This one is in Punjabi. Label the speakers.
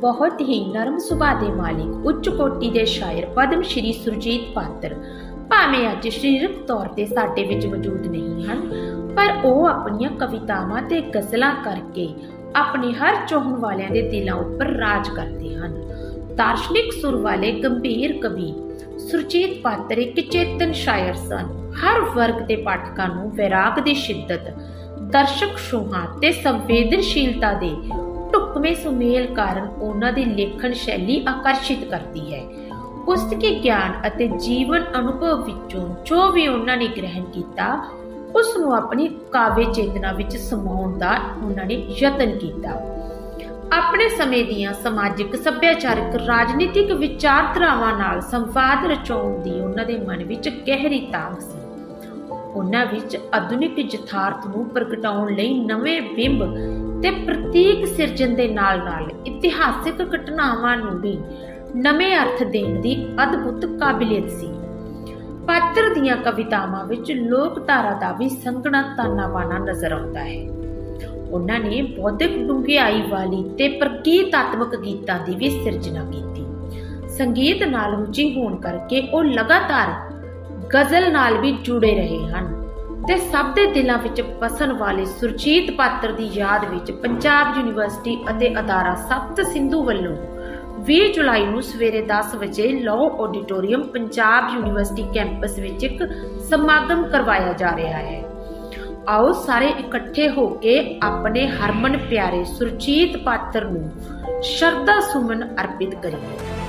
Speaker 1: ਬਹੁਤ ਹੀ ਨਰਮ ਸੁਭਾਅ ਦੇ ਮਾਲਿਕ, ਉੱਚ ਕੋਟੀ ਦੇ ਸ਼ਾਇਰ ਪਦਮ ਸ਼੍ਰੀ ਸੁਰਜੀਤ ਪਾਤਰ। ਭਾਵੇਂ ਅੱਜ ਸਰੀਰਕ ਤੌਰ ਤੇ ਸਾਡੇ ਵਿੱਚ ਮੌਜੂਦ ਨਹੀਂ ਹਨ, ਪਰ ਉਹ ਆਪਣੀਆਂ ਕਵਿਤਾਵਾਂ ਤੇ ਗਜ਼ਲਾਂ ਕਰਕੇ ਆਪਣੇ ਹਰ ਚਾਹਣ ਵਾਲਿਆਂ ਦੇ ਦਿਲਾਂ ਉੱਪਰ ਰਾਜ ਕਰਦੇ ਹਨ। ਦਾਰਸ਼ਨਿਕ ਸੁਰ ਵਾਲੇ ਗੰਭੀਰ ਕਵੀ ਸੁਰਜੀਤ ਪਾਤਰ ਇੱਕ ਚੇਤਨ ਸ਼ਾਇਰ ਸਨ। ਹਰ ਵਰਗ ਦੇ ਪਾਠਕਾਂ ਨੂੰ ਵੈਰਾਗ ਦੀ ਸ਼ਿੱਦਤ, ਦਰਸ਼ਕ ਸ਼ੋਹਾਂ ਤੇ ਸੰਵੇਦਨਸ਼ੀਲਤਾ ਦੇ ਢੁਕਵੇਂ ਸੁਮੇਲ ਕਾਰਨ ਉਹਨਾਂ ਦੀ ਲੇਖਣ ਸ਼ੈਲੀ ਆਕਰਸ਼ਿਤ ਕਰਦੀ ਹੈ। ਪੁਸਤਕੀ ਗਿਆਨ ਅਤੇ ਜੀਵਨ ਅਨੁਭਵ ਵਿੱਚੋਂ ਜੋ ਵੀ ਉਹਨਾਂ ਨੇ ਗ੍ਰਹਿਣ ਕੀਤਾ ਉਸ ਨੂੰ ਆਪਣੀ ਕਾਵਿ ਚੇਤਨਾ ਵਿੱਚ ਸਮਾਉਣ ਦਾ ਉਹਨਾਂ ਨੇ ਯਤਨ ਕੀਤਾ। ਆਪਣੇ ਸਮੇਂ ਦੀਆਂ ਸਮਾਜਿਕ, ਸੱਭਿਆਚਾਰਕ, ਰਾਜਨੀਤਿਕ ਵਿਚਾਰਧਾਰਾਵਾਂ ਨਾਲ ਸੰਵਾਦ ਰਚਾਉਣ ਦੀ ਉਹਨਾਂ ਦੇ ਮਨ ਵਿੱਚ ਗਹਿਰੀ ਤਾਂਘ ਸੀ। ਉਹਨਾਂ ਵਿੱਚ ਆਧੁਨਿਕ ਯਥਾਰਥ ਨੂੰ ਪ੍ਰਗਟਾਉਣ ਲਈ ਨਵੇਂ ਬਿੰਬ ਤੇ ਪ੍ਰਤੀਕ ਸਿਰਜਣ ਦੇ ਨਾਲ-ਨਾਲ ਇਤਿਹਾਸਿਕ ਘਟਨਾਵਾਂ ਨੂੰ ਵੀ ਨਵੇਂ ਅਰਥ ਦੇਣ ਦੀ ਅਦਭੁਤ ਕਾਬਲੀਅਤ ਸੀ। ਪਾਤਰ ਦੀਆਂ ਕਵਿਤਾਵਾਂ ਵਿੱਚ ਲੋਕਧਾਰਾ ਦਾ ਵੀ ਸੰਘਣਾ ਤਾਨਾਬਾਨਾ ਨਜ਼ਰ ਆਉਂਦਾ ਹੈ। ਉਹਨਾਂ ਨੇ ਬੌਧਿਕ ਡੂੰਘਿਆਈ ਵਾਲੀ ਤੇ ਪ੍ਰਗੀਤਾਤਮਕ ਗੀਤਾਂ ਦੀ ਵੀ ਸਿਰਜਣਾ ਕੀਤੀ। ਸੰਗੀਤ ਨਾਲ ਰੁਚੀ ਹੋਣ ਕਰਕੇ ਉਹ ਲਗਾਤਾਰ ਗਜ਼ਲ ਨਾਲ ਵੀ ਜੁੜੇ ਰਹੇ ਹਨ। ਤੇ ਸਭ ਦੇ ਦਿਲਾਂ ਵਿੱਚ ਵਸਣ ਵਾਲੇ ਸੁਰਜੀਤ ਪਾਤਰ ਦੀ ਯਾਦ ਵਿੱਚ ਪੰਜਾਬ ਯੂਨੀਵਰਸਿਟੀ ਅਤੇ ਅਦਾਰਾ ਸਪਤ ਸਿੰਧੂ ਵੱਲੋਂ 20 ਜੁਲਾਈ ਨੂੰ ਸਵੇਰੇ 10 ਵਜੇ law auditorium Punjab university campus ਵਿੱਚ ਇੱਕ ਸਮਾਗਮ ਕਰਵਾਇਆ ਜਾ ਰਿਹਾ ਹੈ। ਆਓ ਸਾਰੇ ਇਕੱਠੇ ਹੋ ਕੇ ਆਪਣੇ ਹਰਮਨ ਪਿਆਰੇ ਸੁਰਜੀਤ ਪਾਤਰ ਨੂੰ ਸ਼ਰਧਾ ਸੁਮਨ ਅਰਪਿਤ ਕਰੀਏ।